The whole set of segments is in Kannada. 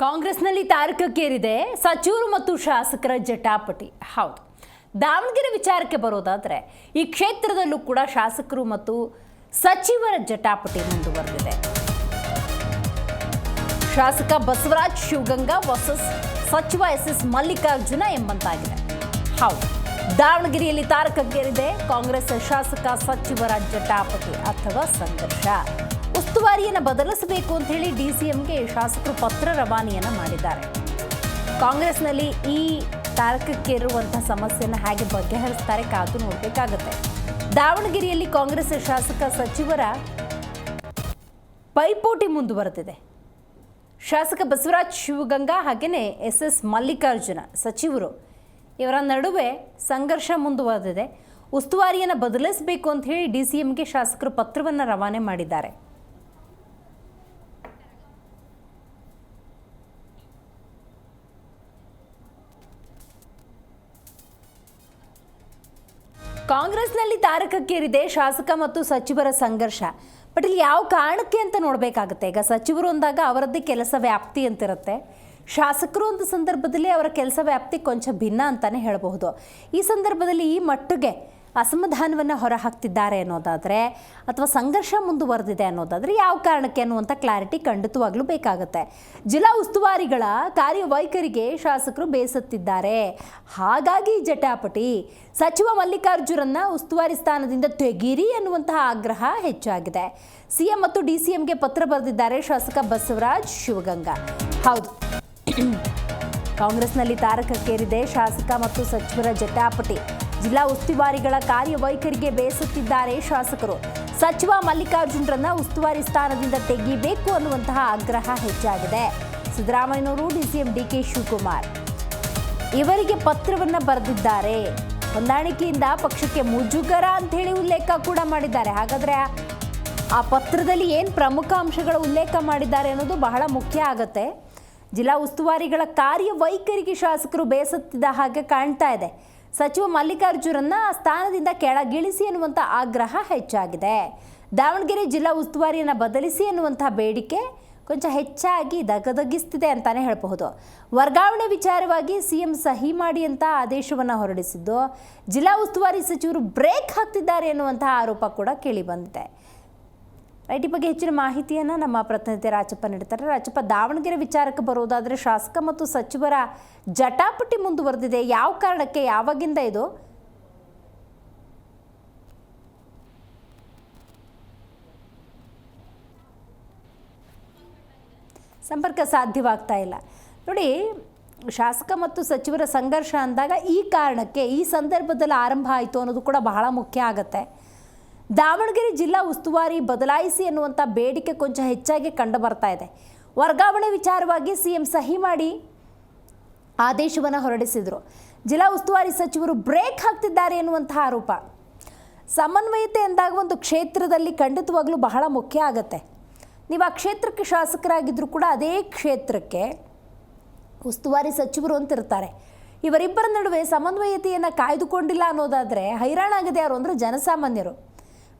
ಕಾಂಗ್ರೆಸ್ನಲ್ಲಿ ತಾರಕಕ್ಕೇರಿದೆ, ಸಚಿವರು ಮತ್ತು ಶಾಸಕರ ಜಟಾಪಟಿ. ಹೌದು. ದಾವಣಗೆರೆ ವಿಚಾರಕ್ಕೆ ಬರೋದಾದರೆ, ಈ ಕ್ಷೇತ್ರದಲ್ಲೂ ಕೂಡ ಶಾಸಕರು ಮತ್ತು ಸಚಿವರ ಜಟಾಪಟಿ ಮುಂದುವರೆದಿದೆ. ಶಾಸಕ ಬಸವರಾಜ್ ಶಿವಗಂಗಾ ವರ್ಸಸ್ ಸಚಿವ ಎಸ್ ಎಸ್ ಮಲ್ಲಿಕಾರ್ಜುನ ಎಂಬಂತಾಗಿದೆ. ಹೌದು. ದಾವಣಗೆರೆಯಲ್ಲಿ ತಾರಕಕ್ಕೇರಿದೆ, ಕಾಂಗ್ರೆಸ್ ಶಾಸಕ ಸಚಿವರ ಜಟಾಪಟಿ ಅಥವಾ ಸಂಘರ್ಷ. ಉಸ್ತುವಾರಿಯನ್ನು ಬದಲಿಸಬೇಕು ಅಂತ ಹೇಳಿ ಡಿಸಿಎಂಗೆ ಶಾಸಕರು ಪತ್ರ ರವಾನೆಯನ್ನು ಮಾಡಿದ್ದಾರೆ. ಕಾಂಗ್ರೆಸ್ನಲ್ಲಿ ಈ ತಾರಕಕ್ಕೇರುವಂತಹ ಸಮಸ್ಯೆಯನ್ನು ಹೇಗೆ ಬಗೆಹರಿಸ್ತಾರೆ ಕಾದು ನೋಡಬೇಕಾಗುತ್ತೆ. ದಾವಣಗೆರೆಯಲ್ಲಿ ಕಾಂಗ್ರೆಸ್ ಶಾಸಕ ಸಚಿವರ ಪೈಪೋಟಿ ಮುಂದುವರೆದಿದೆ. ಶಾಸಕ ಬಸವರಾಜ್ ಶಿವಗಂಗಾ ಹಾಗೆಯೇ ಎಸ್ ಎಸ್ ಮಲ್ಲಿಕಾರ್ಜುನ ಸಚಿವರು ಇವರ ನಡುವೆ ಸಂಘರ್ಷ ಮುಂದುವರೆದಿದೆ. ಉಸ್ತುವಾರಿಯನ್ನು ಬದಲಿಸಬೇಕು ಅಂತ ಹೇಳಿ ಡಿ ಸಿ ಎಂಗೆ ಶಾಸಕರು ಪತ್ರವನ್ನು ರವಾನೆ ಮಾಡಿದ್ದಾರೆ. ಕಾಂಗ್ರೆಸ್ನಲ್ಲಿ ತಾರಕಕ್ಕೇರಿದೆ ಶಾಸಕ ಮತ್ತು ಸಚಿವರ ಸಂಘರ್ಷ. ಬಟ್ ಇಲ್ಲಿ ಯಾವ ಕಾರಣಕ್ಕೆ ಅಂತ ನೋಡಬೇಕಾಗುತ್ತೆ? ಈಗ ಸಚಿವರು ಅಂದಾಗ ಅವರದ್ದೇ ಕೆಲಸ ವ್ಯಾಪ್ತಿ ಅಂತಿರುತ್ತೆ. ಶಾಸಕರು ಅಂತ ಸಂದರ್ಭದಲ್ಲಿ ಅವರ ಕೆಲಸ ವ್ಯಾಪ್ತಿ ಕೊಂಚ ಭಿನ್ನ ಅಂತಾನೆ ಹೇಳಬಹುದು. ಈ ಸಂದರ್ಭದಲ್ಲಿ ಈ ಮಟ್ಟಿಗೆ ಅಸಮಾಧಾನವನ್ನು ಹೊರಹಾಕ್ತಿದ್ದಾರೆ ಅನ್ನೋದಾದರೆ ಅಥವಾ ಸಂಘರ್ಷ ಮುಂದುವರೆದಿದೆ ಅನ್ನೋದಾದರೆ ಯಾವ ಕಾರಣಕ್ಕೆ ಅನ್ನುವಂಥ ಕ್ಲಾರಿಟಿ ಖಂಡಿತವಾಗಲೂ ಬೇಕಾಗುತ್ತೆ. ಜಿಲ್ಲಾ ಉಸ್ತುವಾರಿಗಳ ಕಾರ್ಯವೈಖರಿಗೆ ಶಾಸಕರು ಬೇಸತ್ತಿದ್ದಾರೆ. ಹಾಗಾಗಿ ಜಟಾಪಟಿ. ಸಚಿವ ಮಲ್ಲಿಕಾರ್ಜುನನ್ನ ಉಸ್ತುವಾರಿ ಸ್ಥಾನದಿಂದ ತೆಗೀರಿ ಅನ್ನುವಂತಹ ಆಗ್ರಹ ಹೆಚ್ಚಾಗಿದೆ. ಸಿಎಂ ಮತ್ತು ಡಿ ಸಿ ಎಂಗೆ ಪತ್ರ ಬರೆದಿದ್ದಾರೆ ಶಾಸಕ ಬಸವರಾಜ್ ಶಿವಗಂಗಾ. ಹೌದು. ಕಾಂಗ್ರೆಸ್ನಲ್ಲಿ ತಾರಕಕ್ಕೇರಿದೆ ಶಾಸಕ ಮತ್ತು ಸಚಿವರ ಜಟಾಪಟಿ. ಜಿಲ್ಲಾ ಉಸ್ತುವಾರಿಗಳ ಕಾರ್ಯವೈಖರಿಗೆ ಬೇಸತ್ತಿದ್ದಾರೆ ಶಾಸಕರು. ಸಚಿವ ಮಲ್ಲಿಕಾರ್ಜುನರನ್ನ ಉಸ್ತುವಾರಿ ಸ್ಥಾನದಿಂದ ತೆಗಿಬೇಕು ಅನ್ನುವಂತಹ ಆಗ್ರಹ ಹೆಚ್ಚಾಗಿದೆ. ಸಿದ್ದರಾಮಯ್ಯನವರು ಡಿಸಿಎಂ ಡಿಕೆ ಶಿವಕುಮಾರ್. ಇವರಿಗೆ ಪತ್ರವನ್ನ ಬರೆದಿದ್ದಾರೆ. ಹೊಂದಾಣಿಕೆಯಿಂದ ಪಕ್ಷಕ್ಕೆ ಮುಜುಗರ ಅಂತ ಹೇಳಿ ಉಲ್ಲೇಖ ಕೂಡ ಮಾಡಿದ್ದಾರೆ. ಹಾಗಾದ್ರೆ ಆ- ಪತ್ರದಲ್ಲಿ ಏನು ಪ್ರಮುಖ ಅಂಶಗಳ ಉಲ್ಲೇಖ ಮಾಡಿದ್ದಾರೆ ಅನ್ನೋದು ಬಹಳ ಮುಖ್ಯ ಆಗತ್ತೆ. ಜಿಲ್ಲಾ ಉಸ್ತುವಾರಿಗಳ ಕಾರ್ಯವೈಖರಿಗೆ ಶಾಸಕರು ಬೇಸತ್ತಿದ ಹಾಗೆ ಕಾಣ್ತಾ ಇದೆ. ಸಚಿವ ಮಲ್ಲಿಕಾರ್ಜುನನ್ನ ಸ್ಥಾನದಿಂದ ಕೆಳಗಿಳಿಸಿ ಎನ್ನುವಂಥ ಆಗ್ರಹ ಹೆಚ್ಚಾಗಿದೆ. ದಾವಣಗೆರೆ ಜಿಲ್ಲಾ ಉಸ್ತುವಾರಿಯನ್ನು ಬದಲಿಸಿ ಎನ್ನುವಂಥ ಬೇಡಿಕೆ ಕೊಂಚ ಹೆಚ್ಚಾಗಿ ದಗದಗಿಸ್ತಿದೆ ಅಂತಾನೆ ಹೇಳಬಹುದು. ವರ್ಗಾವಣೆ ವಿಚಾರವಾಗಿ ಸಿಎಂ ಸಹಿ ಮಾಡಿ ಅಂತ ಆದೇಶವನ್ನು ಹೊರಡಿಸಿದ್ದು, ಜಿಲ್ಲಾ ಉಸ್ತುವಾರಿ ಸಚಿವರು ಬ್ರೇಕ್ ಹಾಕ್ತಿದ್ದಾರೆ ಎನ್ನುವಂತಹ ಆರೋಪ ಕೂಡ ಕೇಳಿ ಬಂದಿದೆ. ರೈಟ್ ಈ ಬಗ್ಗೆ ಹೆಚ್ಚಿನ ಮಾಹಿತಿಯನ್ನು ನಮ್ಮ ಪ್ರತಿನಿಧಿ ರಾಜಪ್ಪ ನೀಡ್ತಾರೆ. ರಾಜಪ್ಪ, ದಾವಣಗೆರೆ ವಿಚಾರಕ್ಕೆ ಬರೋದಾದರೆ ಶಾಸಕ ಮತ್ತು ಸಚಿವರ ಜಟಾಪಟಿ ಮುಂದುವರೆದಿದೆ. ಯಾವ ಕಾರಣಕ್ಕೆ, ಯಾವಾಗಿಂದ ಇದು? ಸಂಪರ್ಕ ಸಾಧ್ಯವಾಗ್ತಾ ಇಲ್ಲ. ನೋಡಿ, ಶಾಸಕ ಮತ್ತು ಸಚಿವರ ಸಂಘರ್ಷ ಅಂದಾಗ ಈ ಕಾರಣಕ್ಕೆ, ಈ ಸಂದರ್ಭದಲ್ಲಿ ಆರಂಭ ಆಯಿತು ಅನ್ನೋದು ಕೂಡ ಬಹಳ ಮುಖ್ಯ ಆಗತ್ತೆ. ದಾವಣಗೆರೆ ಜಿಲ್ಲಾ ಉಸ್ತುವಾರಿ ಬದಲಾಯಿಸಿ ಅನ್ನುವಂಥ ಬೇಡಿಕೆ ಕೊಂಚ ಹೆಚ್ಚಾಗಿ ಕಂಡು ಬರ್ತಾ ಇದೆ. ವರ್ಗಾವಣೆ ವಿಚಾರವಾಗಿ ಸಿಎಂ ಸಹಿ ಮಾಡಿ ಆದೇಶವನ್ನು ಹೊರಡಿಸಿದರು. ಜಿಲ್ಲಾ ಉಸ್ತುವಾರಿ ಸಚಿವರು ಬ್ರೇಕ್ ಹಾಕ್ತಿದ್ದಾರೆ ಎನ್ನುವಂತಹ ಆರೋಪ. ಸಮನ್ವಯತೆ ಎಂದಾಗ ಒಂದು ಕ್ಷೇತ್ರದಲ್ಲಿ ಖಂಡಿತವಾಗ್ಲೂ ಬಹಳ ಮುಖ್ಯ ಆಗತ್ತೆ. ನೀವು ಆ ಕ್ಷೇತ್ರಕ್ಕೆ ಶಾಸಕರಾಗಿದ್ದರೂ ಕೂಡ ಅದೇ ಕ್ಷೇತ್ರಕ್ಕೆ ಉಸ್ತುವಾರಿ ಸಚಿವರು ಅಂತಿರ್ತಾರೆ. ಇವರಿಬ್ಬರ ನಡುವೆ ಸಮನ್ವಯತೆಯನ್ನು ಕಾಯ್ದುಕೊಂಡಿಲ್ಲ ಅನ್ನೋದಾದರೆ ಹೈರಾಣಾಗಿದೆ ಯಾರು ಅಂದರೆ ಜನಸಾಮಾನ್ಯರು.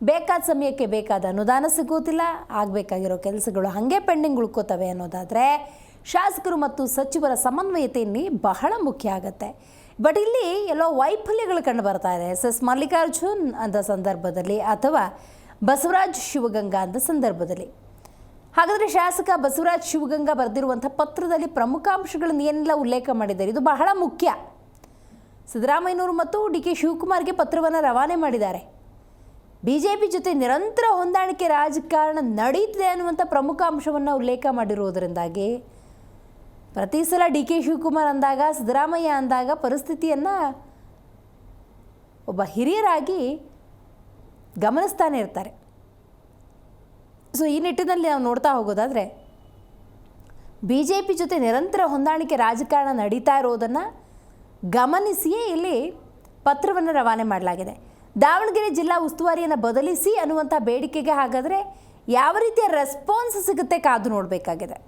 ಬೇಕಾದ ಸಮಯಕ್ಕೆ ಬೇಕಾದ ಅನುದಾನ ಸಿಗುವುದಿಲ್ಲ, ಆಗಬೇಕಾಗಿರೋ ಕೆಲಸಗಳು ಹಾಗೆ ಪೆಂಡಿಂಗ್ ಉಳ್ಕೋತವೆ ಅನ್ನೋದಾದರೆ ಶಾಸಕರು ಮತ್ತು ಸಚಿವರ ಸಮನ್ವಯತೆಯಲ್ಲಿ ಬಹಳ ಮುಖ್ಯ ಆಗುತ್ತೆ. ಬಟ್ ಇಲ್ಲಿ ಎಲ್ಲೋ ವೈಫಲ್ಯಗಳು ಕಂಡು ಬರ್ತಾ ಇದೆ. ಎಸ್ ಎಸ್ ಮಲ್ಲಿಕಾರ್ಜುನ್ ಅಂತ ಸಂದರ್ಭದಲ್ಲಿ ಅಥವಾ ಬಸವರಾಜ್ ಶಿವಗಂಗಾ ಅಂತ ಸಂದರ್ಭದಲ್ಲಿ. ಹಾಗಾದರೆ ಶಾಸಕ ಬಸವರಾಜ್ ಶಿವಗಂಗಾ ಬರೆದಿರುವಂಥ ಪತ್ರದಲ್ಲಿ ಪ್ರಮುಖ ಅಂಶಗಳನ್ನು ಏನೆಲ್ಲ ಉಲ್ಲೇಖ ಮಾಡಿದ್ದಾರೆ? ಇದು ಬಹಳ ಮುಖ್ಯ. ಸಿದ್ದರಾಮಯ್ಯನವರು ಮತ್ತು ಡಿ ಕೆ ಶಿವಕುಮಾರ್ಗೆ ಪತ್ರವನ್ನು ರವಾನೆ ಮಾಡಿದ್ದಾರೆ. ಬಿ ಜೆ ಪಿ ಜೊತೆ ನಿರಂತರ ಹೊಂದಾಣಿಕೆ ರಾಜಕಾರಣ ನಡೀತಿದೆ ಅನ್ನುವಂಥ ಪ್ರಮುಖ ಅಂಶವನ್ನು ಉಲ್ಲೇಖ ಮಾಡಿರುವುದರಿಂದಾಗಿ ಪ್ರತಿ ಸಲ ಡಿ ಕೆ ಶಿವಕುಮಾರ್ ಅಂದಾಗ, ಸಿದ್ದರಾಮಯ್ಯ ಅಂದಾಗ ಪರಿಸ್ಥಿತಿಯನ್ನು ಒಬ್ಬ ಹಿರಿಯರಾಗಿ ಗಮನಿಸ್ತಾನೆ ಇರ್ತಾರೆ. ಸೊ ಈ ನಿಟ್ಟಿನಲ್ಲಿ ನಾವು ನೋಡ್ತಾ ಹೋಗೋದಾದರೆ ಬಿ ಜೆ ಪಿ ಜೊತೆ ನಿರಂತರ ಹೊಂದಾಣಿಕೆ ರಾಜಕಾರಣ ನಡೀತಾ ಇರೋದನ್ನು ಗಮನಿಸಿಯೇ ಇಲ್ಲಿ ಪತ್ರವನ್ನು ರವಾನೆ ಮಾಡಲಾಗಿದೆ. ದಾವಣಗೆರೆ ಜಿಲ್ಲಾ ಉಸ್ತುವಾರಿಯನ್ನು ಬದಲಿಸಿ ಅನ್ನುವಂಥ ಬೇಡಿಕೆಗೆ ಹಾಗಾದರೆ ಯಾವ ರೀತಿಯ ರೆಸ್ಪಾನ್ಸ್ ಸಿಗುತ್ತೆ ಕಾದು ನೋಡಬೇಕಾಗಿದೆ.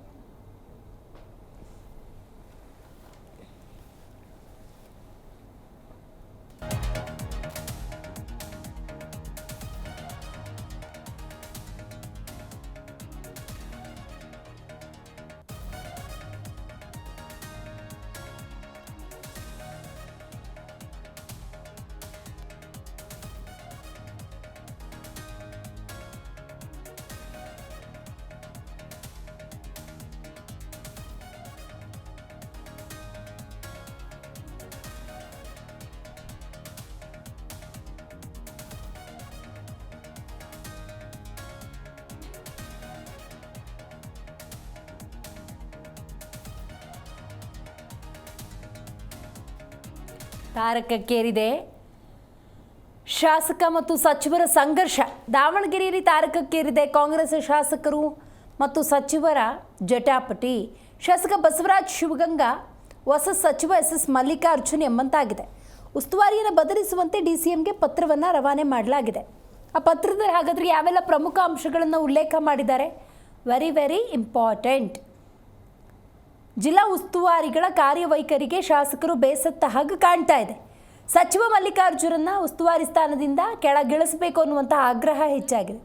ತಾರಕಕ್ಕೇರಿದೆ. ಶಾಸಕ ಮತ್ತು ಸಚಿವರ ಸಂಘರ್ಷ. ದಾವಣಗೆರೆಯಲ್ಲಿ ತಾರಕಕ್ಕೇರಿದೆ ಕಾಂಗ್ರೆಸ್ ಶಾಸಕರು ಮತ್ತು ಸಚಿವರ ಜಟಾಪಟಿ. ಶಾಸಕ ಬಸವರಾಜ್ ಶಿವಗಂಗಾ, ಹೊಸ ಸಚಿವ ಎಸ್ ಎಸ್ ಮಲ್ಲಿಕಾರ್ಜುನ್ ಎಂಬಂತಾಗಿದೆ. ಉಸ್ತುವಾರಿಯನ್ನು ಬದಲಿಸುವಂತೆ ಡಿ ಸಿ ಎಂಗೆ ಪತ್ರವನ್ನು ರವಾನೆ ಮಾಡಲಾಗಿದೆ. ಆ ಪತ್ರದಲ್ಲಿ ಹಾಗಾದರೆ ಯಾವೆಲ್ಲ ಪ್ರಮುಖ ಅಂಶಗಳನ್ನು ಉಲ್ಲೇಖ ಮಾಡಿದ್ದಾರೆ? ವೆರಿ ವೆರಿ ಇಂಪಾರ್ಟೆಂಟ್ ಜಿಲ್ಲಾ ಉಸ್ತುವಾರಿಗಳ ಕಾರ್ಯವೈಖರಿಗೆ ಶಾಸಕರು ಬೇಸತ್ತ ಹಾಗೆ ಕಾಣ್ತಾ ಇದೆ. ಸಚಿವ ಮಲ್ಲಿಕಾರ್ಜುನನ್ನ ಉಸ್ತುವಾರಿ ಸ್ಥಾನದಿಂದ ಕೆಳಗಿಳಿಸಬೇಕು ಅನ್ನುವಂತಹ ಆಗ್ರಹ ಹೆಚ್ಚಾಗಿದೆ.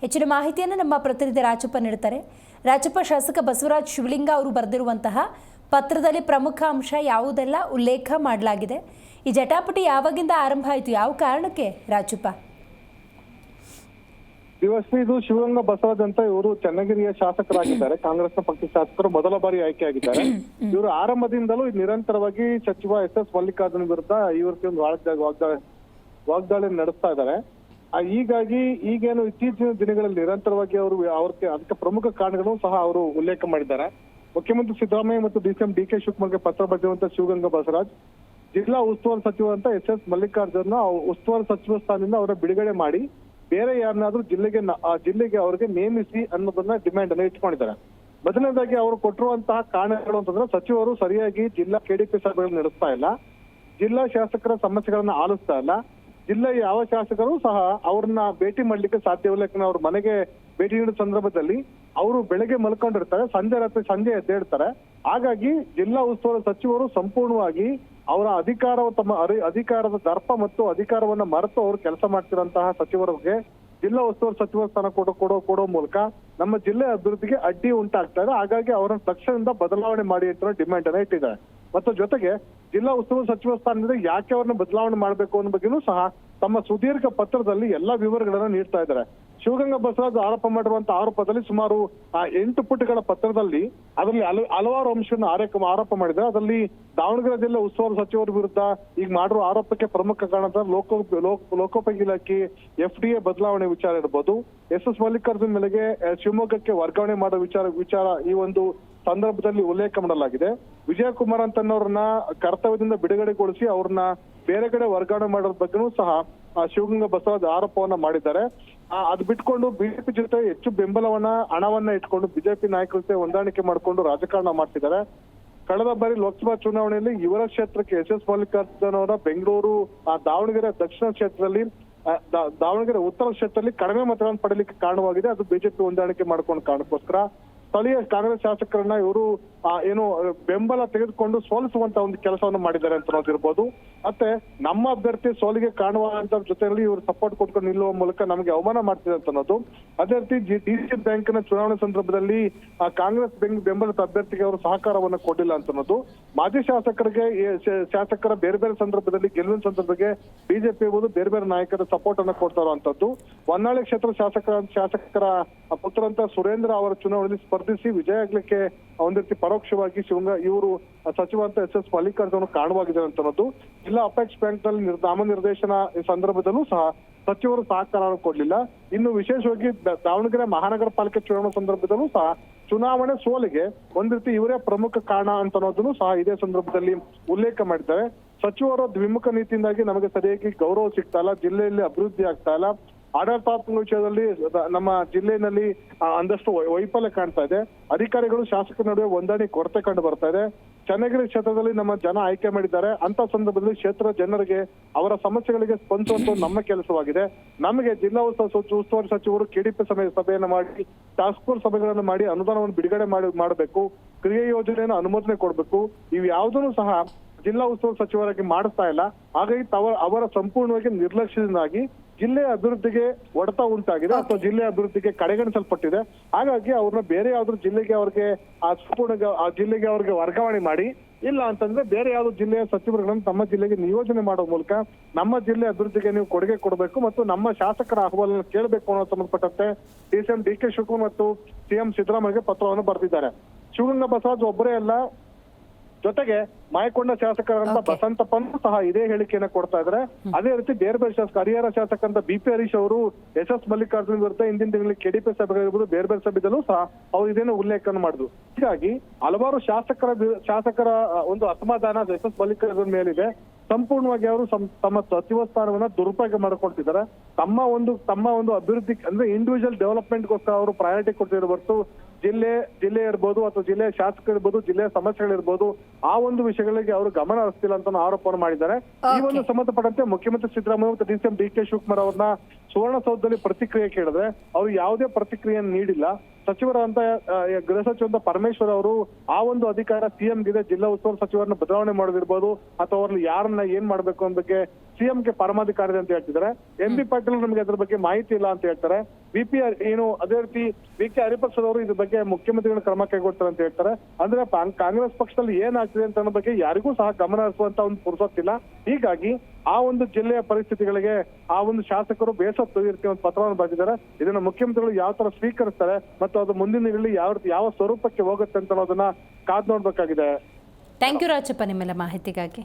ಹೆಚ್ಚಿನ ಮಾಹಿತಿಯನ್ನು ನಮ್ಮ ಪ್ರತಿನಿಧಿ ರಾಜಪ್ಪ ನೀಡ್ತಾರೆ ರಾಜಪ್ಪ, ಶಾಸಕ ಬಸವರಾಜ್ ಶಿವಲಿಂಗ ಅವರು ಬರೆದಿರುವಂತಹ ಪತ್ರದಲ್ಲಿ ಪ್ರಮುಖ ಅಂಶ ಯಾವುದೆಲ್ಲ ಉಲ್ಲೇಖ ಮಾಡಲಾಗಿದೆ. ಈ ಜಟಾಪಟಿ ಯಾವಾಗಿಂದ ಆರಂಭ ಆಯಿತು? ಯಾವ ಕಾರಣಕ್ಕೆ ರಾಜಪ್ಪ? ದಿವಸ ಇದು ಶಿವಗಂಗಾ ಬಸವರಾಜ್ ಅಂತ ಇವರು ಚನ್ನಗಿರಿಯ ಶಾಸಕರಾಗಿದ್ದಾರೆ. ಕಾಂಗ್ರೆಸ್ನ ಪಕ್ಷದ ಶಾಸಕರು ಮೊದಲ ಬಾರಿ ಆಯ್ಕೆಯಾಗಿದ್ದಾರೆ. ಇವರು ಆರಂಭದಿಂದಲೂ ನಿರಂತರವಾಗಿ ಸಚಿವ ಎಸ್ ಎಸ್ ಮಲ್ಲಿಕಾರ್ಜುನ್ ವಿರುದ್ಧ ಇವರಿಗೆ ಒಂದು ವಾಗ್ದಾಳಿ ವಾಗ್ದಾಳಿ ನಡೆಸ್ತಾ ಇದ್ದಾರೆ. ಹೀಗಾಗಿ ಈಗೇನು ಇತ್ತೀಚಿನ ದಿನಗಳಲ್ಲಿ ನಿರಂತರವಾಗಿ ಅವರು ಅವ್ರಿಗೆ ಅದಕ್ಕೆ ಪ್ರಮುಖ ಕಾರಣಗಳನ್ನು ಸಹ ಅವರು ಉಲ್ಲೇಖ ಮಾಡಿದ್ದಾರೆ. ಮುಖ್ಯಮಂತ್ರಿ ಸಿದ್ದರಾಮಯ್ಯ ಮತ್ತು ಡಿಸಿಎಂ ಡಿ ಕೆ ಶಿವಕುಮಾರ್ಗೆ ಪತ್ರ ಬರೆದಿರುವಂತಹ ಶಿವಗಂಗಾ ಬಸವರಾಜ್ ಜಿಲ್ಲಾ ಉಸ್ತುವಾರಿ ಸಚಿವ ಅಂತ ಎಸ್ ಎಸ್ ಮಲ್ಲಿಕಾರ್ಜುನ ಉಸ್ತುವಾರಿ ಸಚಿವ ಸ್ಥಾನದಿಂದ ಅವರ ಬಿಡುಗಡೆ ಮಾಡಿ ಬೇರೆ ಯಾರನ್ನಾದ್ರೂ ಜಿಲ್ಲೆಗೆ ಆ ಜಿಲ್ಲೆಗೆ ಅವರಿಗೆ ನೇಮಿಸಿ ಅನ್ನೋದನ್ನ ಡಿಮ್ಯಾಂಡ್ ಅನ್ನ ಇಟ್ಕೊಂಡಿದ್ದಾರೆ. ಮೊದಲನೇದಾಗಿ ಅವರು ಕೊಟ್ಟಿರುವಂತಹ ಕಾರಣಗಳು ಅಂತಂದ್ರೆ ಸಚಿವರು ಸರಿಯಾಗಿ ಜಿಲ್ಲಾ ಕೆಡಿಪಿ ಸಭೆಗಳನ್ನು ನಡೆಸ್ತಾ ಇಲ್ಲ. ಜಿಲ್ಲಾ ಶಾಸಕರ ಸಮಸ್ಯೆಗಳನ್ನ ಆಲಿಸ್ತಾ ಇಲ್ಲ. ಜಿಲ್ಲೆಯ ಯಾವ ಶಾಸಕರು ಸಹ ಅವ್ರನ್ನ ಭೇಟಿ ಮಾಡ್ಲಿಕ್ಕೆ ಸಾಧ್ಯವಿಲ್ಲ ಅವ್ರ ಮನೆಗೆ ಭೇಟಿ ನೀಡಿದ ಸಂದರ್ಭದಲ್ಲಿ ಅವರು ಬೆಳಗ್ಗೆ ಮಲ್ಕೊಂಡಿರ್ತಾರೆ, ಸಂಜೆ ರಾತ್ರಿ ಸಂಜೆ ಎದ್ದೇಳ್ತಾರೆ. ಹಾಗಾಗಿ ಜಿಲ್ಲಾ ಉಸ್ತುವಾರಿ ಸಚಿವರು ಸಂಪೂರ್ಣವಾಗಿ ಅವರ ಅಧಿಕಾರವು ತಮ್ಮ ಅರಿ- ಅಧಿಕಾರದ ದರ್ಪ ಮತ್ತು ಅಧಿಕಾರವನ್ನ ಮರೆತು ಅವರು ಕೆಲಸ ಮಾಡ್ತಿರಂತಹ ಸಚಿವರಿಗೆ ಜಿಲ್ಲಾ ಉಸ್ತುವಾರಿ ಸಚಿವ ಸ್ಥಾನ ಕೊಡೋ ಕೊಡೋ ಕೊಡೋ ಮೂಲಕ ನಮ್ಮ ಜಿಲ್ಲೆ ಅಭಿವೃದ್ಧಿಗೆ ಅಡ್ಡಿ ಉಂಟಾಗ್ತಾ ಇದೆ ಹಾಗಾಗಿ ಅವರನ್ನು ತಕ್ಷಣದಿಂದ ಬದಲಾವಣೆ ಮಾಡಿ ಅಂತ ಡಿಮ್ಯಾಂಡ್ ಅನ್ನ ಇಟ್ಟಿದ್ದಾರೆ. ಮತ್ತು ಜೊತೆಗೆ ಜಿಲ್ಲಾ ಉಸ್ತುವಾರಿ ಸಚಿವ ಸ್ಥಾನದಿಂದ ಯಾಕೆ ಅವ್ರನ್ನ ಬದಲಾವಣೆ ಮಾಡಬೇಕು ಅನ್ನೋ ಬಗ್ಗೆನೂ ಸಹ ತಮ್ಮ ಸುದೀರ್ಘ ಪತ್ರದಲ್ಲಿ ಎಲ್ಲಾ ವಿವರಗಳನ್ನ ನೀಡ್ತಾ ಇದ್ದಾರೆ. ಶಿವಗಂಗಾ ಬಸವರಾಜ್ ಆರೋಪ ಮಾಡಿರುವಂತ ಆರೋಪದಲ್ಲಿ ಸುಮಾರು, ಆ, ಎಂಟು ಪುಟಗಳ ಪತ್ರದಲ್ಲಿ ಅದರಲ್ಲಿ ಹಲ- ಹಲವಾರು ಅಂಶವನ್ನು ಆರೋಪ ಆರೋಪ ಮಾಡಿದ್ದಾರೆ. ಅದರಲ್ಲಿ ದಾವಣಗೆರೆ ಜಿಲ್ಲಾ ಉಸ್ತುವಾರಿ ಸಚಿವರ ವಿರುದ್ಧ ಈಗ ಮಾಡಿರುವ ಆರೋಪಕ್ಕೆ ಪ್ರಮುಖ ಕಾರಣ ಅಂತ ಲೋಕೋ, ಲೋಕ- ಲೋಕೋಪಯೋಗಿ ಇಲಾಖೆ ಎಫ್ ಡಿ ಎ ಬದಲಾವಣೆ ವಿಚಾರ ಇರ್ಬೋದು. ಎಸ್ ಎಸ್ ಮಲ್ಲಿಕಾರ್ಜುನ್ ಮೇಲೆಗೆ ಶಿವಮೊಗ್ಗಕ್ಕೆ ವರ್ಗಾವಣೆ ಮಾಡುವ ವಿಚಾರ ವಿಚಾರ ಈ ಒಂದು ಸಂದರ್ಭದಲ್ಲಿ ಉಲ್ಲೇಖ ಮಾಡಲಾಗಿದೆ. ವಿಜಯಕುಮಾರ್ ಅಂತನ್ನೋರನ್ನ ಕರ್ತವ್ಯದಿಂದ ಬಿಡುಗಡೆಗೊಳಿಸಿ ಅವ್ರನ್ನ ಬೇರೆ ಕಡೆ ವರ್ಗಾವಣೆ ಮಾಡೋದ್ರ ಬಗ್ಗೆನೂ ಸಹ ಶಿವಗಂಗಾ ಬಸವರಾಜ್ ಆರೋಪವನ್ನ ಮಾಡಿದ್ದಾರೆ. ಅದ್ ಬಿಟ್ಕೊಂಡು ಬಿಜೆಪಿ ಜೊತೆ ಹೆಚ್ಚು ಬೆಂಬಲವನ್ನ, ಹಣವನ್ನ ಇಟ್ಕೊಂಡು ಬಿಜೆಪಿ ನಾಯಕರ ಜೊತೆ ಹೊಂದಾಣಿಕೆ ಮಾಡ್ಕೊಂಡು ರಾಜಕಾರಣ ಮಾಡ್ತಿದ್ದಾರೆ. ಕಳೆದ ಬಾರಿ ಲೋಕಸಭಾ ಚುನಾವಣೆಯಲ್ಲಿ ಇವರ ಕ್ಷೇತ್ರಕ್ಕೆ ಎಸ್ ಎಸ್ ಮಲ್ಲಿಕಾರ್ಜುನ್ ಅವರ ಬೆಂಗಳೂರು ದಾವಣಗೆರೆ ದಕ್ಷಿಣ ಕ್ಷೇತ್ರದಲ್ಲಿ ದಾವಣಗೆರೆ ಉತ್ತರ ಕ್ಷೇತ್ರದಲ್ಲಿ ಕಡಿಮೆ ಮತಗಳನ್ನು ಪಡೆಯಲಿಕ್ಕೆ ಕಾರಣವಾಗಿದೆ. ಅದು ಬಿಜೆಪಿ ಹೊಂದಾಣಿಕೆ ಮಾಡ್ಕೊಂಡು ಕಾರಣಕ್ಕೋಸ್ಕರ. ಸ್ಥಳೀಯ ಕಾಂಗ್ರೆಸ್ ಶಾಸಕರನ್ನ ಇವರು ಏನು, ಬೆಂಬಲ ತೆಗೆದುಕೊಂಡು ಸೋಲಿಸುವಂತ ಒಂದು ಕೆಲಸವನ್ನು ಮಾಡಿದ್ದಾರೆ ಅಂತ ನೋಡಿರ್ಬೋದು ಮತ್ತೆ ನಮ್ಮ ಅಭ್ಯರ್ಥಿ ಸೋಲಿಗೆ ಕಾರಣವಾದಂತ ಜೊತೆಯಲ್ಲಿ ಇವರು ಸಪೋರ್ಟ್ ಕೊಟ್ಕೊಂಡು ನಿಲ್ಲುವ ಮೂಲಕ ನಮಗೆ ಅವಮಾನ ಮಾಡ್ತಿದೆ ಅಂತ ಅನ್ನೋದು. ಅದೇ ರೀತಿ ಡಿ ಸಿ ನ ಚುನಾವಣೆ ಸಂದರ್ಭದಲ್ಲಿ ಕಾಂಗ್ರೆಸ್ ಬ್ಯಾಂಕ್ ಬೆಂಬಲಿತ ಅಭ್ಯರ್ಥಿಗೆ ಅವರು ಸಹಕಾರವನ್ನು ಕೊಟ್ಟಿಲ್ಲ ಅಂತ ಅನ್ನೋದು. ಮಾಜಿ ಶಾಸಕರಿಗೆ ಶಾಸಕರ ಬೇರೆ ಬೇರೆ ಸಂದರ್ಭದಲ್ಲಿ, ಗೆಲುವಿನ ಸಂದರ್ಭಕ್ಕೆ ಬಿಜೆಪಿ ಬೇರೆ ಬೇರೆ ನಾಯಕರ ಸಪೋರ್ಟ್ ಅನ್ನು ಕೊಡ್ತಾರೋ ಅಂತದ್ದು. ಹೊನ್ನಾಳಿ ಕ್ಷೇತ್ರ ಶಾಸಕರ ಶಾಸಕರ ಪುತ್ರರಂತ ಸುರೇಂದ್ರ ಅವರ ಚುನಾವಣೆಯಲ್ಲಿ ಸ್ಪರ್ಧಿಸಿ ವಿಜಯ ಆಗ್ಲಿಕ್ಕೆ ಒಂದ್ ರೀತಿ ಪರೋಕ್ಷವಾಗಿ ಶಿವಂಗ ಇವರು ಸಚಿವ ಅಂತ ಎಸ್ ಎಸ್ ಮಲ್ಲಿಕಾರ್ಜುನ ಕಾರಣವಾಗಿದ್ದಾರೆ ಅಂತ ಅನ್ನೋದು ಜಿಲ್ಲಾ ಅಪೆಕ್ಸ್ ಬ್ಯಾಂಕ್ನಲ್ಲಿ ನಿರ್ದೇಶನ ನಾಮನಿರ್ದೇಶನ ಸಂದರ್ಭದಲ್ಲೂ ಸಹ ಸಚಿವರು ಸಹಕಾರ ಕೊಡ್ಲಿಲ್ಲ. ಇನ್ನು ವಿಶೇಷವಾಗಿ ದಾವಣಗೆರೆ ಮಹಾನಗರ ಪಾಲಿಕೆ ಚುನಾವಣಾ ಸಂದರ್ಭದಲ್ಲೂ ಸಹ ಚುನಾವಣೆ ಸೋಲಿಗೆ ಒಂದ್ ರೀತಿ ಇವರೇ ಪ್ರಮುಖ ಕಾರಣ ಅಂತ ಅನ್ನೋದನ್ನು ಸಹ ಇದೇ ಸಂದರ್ಭದಲ್ಲಿ ಉಲ್ಲೇಖ ಮಾಡಿದ್ದಾರೆ. ಸಚಿವರ ದ್ವಿಮುಖ ನೀತಿಯಿಂದಾಗಿ ನಮಗೆ ಸರಿಯಾಗಿ ಗೌರವ ಸಿಗ್ತಾ ಇಲ್ಲ, ಜಿಲ್ಲೆಯಲ್ಲಿ ಅಭಿವೃದ್ಧಿ ಆಗ್ತಾ ಇಲ್ಲ. ಆಡಳಿತಾತ್ಮಕ ವಿಷಯದಲ್ಲಿ ನಮ್ಮ ಜಿಲ್ಲೆಯಲ್ಲಿ ಒಂದಷ್ಟು ವೈಫಲ್ಯ ಕಾಣ್ತಾ ಇದೆ. ಅಧಿಕಾರಿಗಳು ಶಾಸಕರ ನಡುವೆ ಹೊಂದಾಣಿ ಕೊರತೆ ಕಂಡು ಬರ್ತಾ ಇದೆ. ಚನ್ನಗಿರಿ ಕ್ಷೇತ್ರದಲ್ಲಿ ನಮ್ಮ ಜನ ಆಯ್ಕೆ ಮಾಡಿದ್ದಾರೆ. ಅಂತ ಸಂದರ್ಭದಲ್ಲಿ ಕ್ಷೇತ್ರದ ಜನರಿಗೆ, ಅವರ ಸಮಸ್ಯೆಗಳಿಗೆ ಸ್ಪಂದಿಸುವಂತ ನಮ್ಮ ಕೆಲಸವಾಗಿದೆ. ನಮಗೆ ಜಿಲ್ಲಾ ಉಸ್ತುವಾರಿ ಸಚಿ- ಉಸ್ತುವಾರಿ ಸಚಿವರು ಕೆಡಿಪಿ ಸಮಯ ಸಭೆಯನ್ನು ಮಾಡಿ ಟಾಸ್ಕ್ ಫೋರ್ಸ್ ಸಭೆಗಳನ್ನು ಮಾಡಿ ಅನುದಾನವನ್ನು ಬಿಡುಗಡೆ ಮಾಡಿ, ಮಾಡಬೇಕು. ಕ್ರಿಯೆ ಯೋಜನೆಯನ್ನು ಅನುಮೋದನೆ ಕೊಡಬೇಕು. ಇವು ಯಾವುದನ್ನು ಸಹ ಜಿಲ್ಲಾ ಉಸ್ತುವಾರಿ ಸಚಿವರಾಗಿ ಮಾಡಿಸ್ತಾ ಇಲ್ಲ. ಹಾಗಾಗಿ ಅವರ ಸಂಪೂರ್ಣವಾಗಿ ನಿರ್ಲಕ್ಷ್ಯದಿಂದಾಗಿ ಜಿಲ್ಲೆಯ ಅಭಿವೃದ್ಧಿಗೆ ಹೊಡೆತ ಉಂಟಾಗಿದೆ ಅಥವಾ ಜಿಲ್ಲೆ ಅಭಿವೃದ್ಧಿಗೆ ಕಡೆಗಣಿಸಲ್ಪಟ್ಟಿದೆ. ಹಾಗಾಗಿ ಅವ್ರನ್ನ ಬೇರೆ ಯಾವ್ದಾದ್ರು ಜಿಲ್ಲೆಗೆ ಅವ್ರಿಗೆ ಆ ಸಂಪೂರ್ಣ ಆ ಜಿಲ್ಲೆಗೆ ಅವ್ರಿಗೆ ವರ್ಗಾವಣೆ ಮಾಡಿ ಇಲ್ಲ ಅಂತಂದ್ರೆ ಬೇರೆ ಯಾವ್ದು ಜಿಲ್ಲೆಯ ಸಚಿವರುಗಳನ್ನು ತಮ್ಮ ಜಿಲ್ಲೆಗೆ ನಿಯೋಜನೆ ಮಾಡುವ ಮೂಲಕ ನಮ್ಮ ಜಿಲ್ಲೆ ಅಭಿವೃದ್ಧಿಗೆ ನೀವು ಕೊಡುಗೆ ಕೊಡಬೇಕು ಮತ್ತು ನಮ್ಮ ಶಾಸಕರ ಅಹವಾಲನ್ನು ಕೇಳಬೇಕು ಅನ್ನೋ ಸಂಬಂಧಪಟ್ಟಂತೆ D C M D K Shivakumar ಮತ್ತು ಸಿಎಂ ಸಿದ್ದರಾಮಯ್ಯಗೆ ಪತ್ರವನ್ನು ಬರೆದಿದ್ದಾರೆ. ಶಿವಗಂಗಾ ಬಸವರಾಜ್ ಒಬ್ಬರೇ ಅಲ್ಲ ಜೊತೆಗೆ ಮಾಯಕೊಂಡ ಶಾಸಕರಂತ. ಬಸಂತಪ್ಪನು ಸಹ ಇದೇ ಹೇಳಿಕೆಯನ್ನ ಕೊಡ್ತಾ ಇದ್ದಾರೆ. ಅದೇ ರೀತಿ ಬೇರೆ ಬೇರೆ ಶಾಸಕ ಹರಿಹರ ಶಾಸಕರಂತ ಬಿ ಪಿ ಹರೀಶ್ ಅವರು ಎಸ್ ಎಸ್ ಮಲ್ಲಿಕಾರ್ಜುನ್ ವಿರುದ್ಧ ಹಿಂದಿನ ದಿನಗಳಲ್ಲಿ ಕೆಡಿಪಿ ಸಭೆಗಳಿರ್ಬೋದು ಬೇರೆ ಬೇರೆ ಸಭೆದಲ್ಲೂ ಸಹ ಅವರು ಇದೇನು ಉಲ್ಲೇಖನ ಮಾಡುದು ಹೀಗಾಗಿ ಹಲವಾರು ಶಾಸಕರ ಶಾಸಕರ ಒಂದು ಅಸಮಾಧಾನ ಎಸ್ ಎಸ್ ಮಲ್ಲಿಕಾರ್ಜುನ್ ಮೇಲಿದೆ. ಸಂಪೂರ್ಣವಾಗಿ ಅವರು ತಮ್ಮ ಸಚಿವ ಸ್ಥಾನವನ್ನ ದುರುಪಯೋಗ ಮಾಡ್ಕೊಳ್ತಿದ್ದಾರೆ. ತಮ್ಮ ಒಂದು ತಮ್ಮ ಒಂದು ಅಭಿವೃದ್ಧಿ ಅಂದ್ರೆ ಇಂಡಿವಿಜುವಲ್ ಡೆವಲಪ್ಮೆಂಟ್ಗೋಸ್ಕರ ಅವರು ಪ್ರಯಾರಿಟಿ ಕೊಡ್ತಿರೋ ಹೊರತು ಜಿಲ್ಲೆ ಜಿಲ್ಲೆ ಇರ್ಬೋದು ಅಥವಾ ಜಿಲ್ಲೆಯ ಶಾಸಕ ಇರ್ಬೋದು ಜಿಲ್ಲೆಯ ಸಮಸ್ಯೆಗಳಿರ್ಬೋದು ಆ ಒಂದು ವಿಷಯಗಳಿಗೆ ಅವರು ಗಮನ ಹರಿಸ್ತಿಲ್ಲ ಅಂತ ಆರೋಪವನ್ನು ಮಾಡಿದ್ದಾರೆ. ಈ ಒಂದು ಸಂಬಂಧಪಟ್ಟಂತೆ ಮುಖ್ಯಮಂತ್ರಿ ಸಿದ್ದರಾಮಯ್ಯ ಮತ್ತು D CM D K Shivakumar ಅವ್ರನ್ನ ಸುವರ್ಣಸೌಧದಲ್ಲಿ ಪ್ರತಿಕ್ರಿಯೆ ಕೇಳಿದ್ರೆ ಅವರು ಯಾವುದೇ ಪ್ರತಿಕ್ರಿಯೆಯನ್ನು ನೀಡಿಲ್ಲ. ಸಚಿವರಂತ ಗೃಹ ಗೃಹ ಸಚಿವಂತ ಪರಮೇಶ್ವರ್ ಅವರು ಆ ಒಂದು ಅಧಿಕಾರ ಸಿಎಂ ಗಿದೆ ಜಿಲ್ಲಾ ಉಸ್ತುವಾರಿ ಸಚಿವರನ್ನ ಬದಲಾವಣೆ ಮಾಡೋದಿರ್ಬೋದು ಅಥವಾ ಅವ್ರಲ್ಲಿ ಯಾರನ್ನ ಏನ್ ಮಾಡ್ಬೇಕು ಅನ್ನೋ ಬಗ್ಗೆ ಸಿಎಂ ಗೆ ಪರಮಾಧಿಕಾರಿ ಅಂತ ಹೇಳ್ತಿದ್ದಾರೆ. ಎಂ ಬಿ ಪಾಟೀಲ್ ನಮಗೆ ಅದ್ರ ಬಗ್ಗೆ ಮಾಹಿತಿ ಇಲ್ಲ ಅಂತ ಹೇಳ್ತಾರೆ. ಬಿಪಿ ಏನು ಅದೇ ರೀತಿ ಬಿ ಕೆ ಹರಿಪಕ್ಷದವರು ಇದ್ರ ಬಗ್ಗೆ ಮುಖ್ಯಮಂತ್ರಿಗಳ ಕ್ರಮ ಕೈಗೊಳ್ತಾರೆ ಅಂತ ಹೇಳ್ತಾರೆ. ಅಂದ್ರೆ ಕಾಂಗ್ರೆಸ್ ಪಕ್ಷದಲ್ಲಿ ಏನಾಗ್ತಿದೆ ಅಂತ ಅನ್ನೋ ಬಗ್ಗೆ ಯಾರಿಗೂ ಸಹ ಗಮನ ಹರಿಸುವಂತ ಒಂದು ಪುರುಸೊತ್ತಿಲ್ಲ. ಹೀಗಾಗಿ ಆ ಒಂದು ಜಿಲ್ಲೆಯ ಪರಿಸ್ಥಿತಿಗಳಿಗೆ ಆ ಒಂದು ಶಾಸಕರು ಬೇಸತ್ತು ಒಂದು ಪತ್ರವನ್ನು ಬರೆದಿದ್ದಾರೆ. ಇದನ್ನ ಮುಖ್ಯಮಂತ್ರಿಗಳು ಯಾವ ತರ ಸ್ವೀಕರಿಸ್ತಾರೆ ಮತ್ತು ಅದು ಮುಂದಿನ ದಿನಗಳಲ್ಲಿ ಯಾವ ಯಾವ ಸ್ವರೂಪಕ್ಕೆ ಹೋಗುತ್ತೆ ಅಂತ ಅನ್ನೋದನ್ನ ಕಾದ್ ನೋಡ್ಬೇಕಾಗಿದೆ. ಥ್ಯಾಂಕ್ ಯು ರಾಜಪ್ಪ ನಿಮ್ಮೆಲ್ಲ ಮಾಹಿತಿಗಾಗಿ.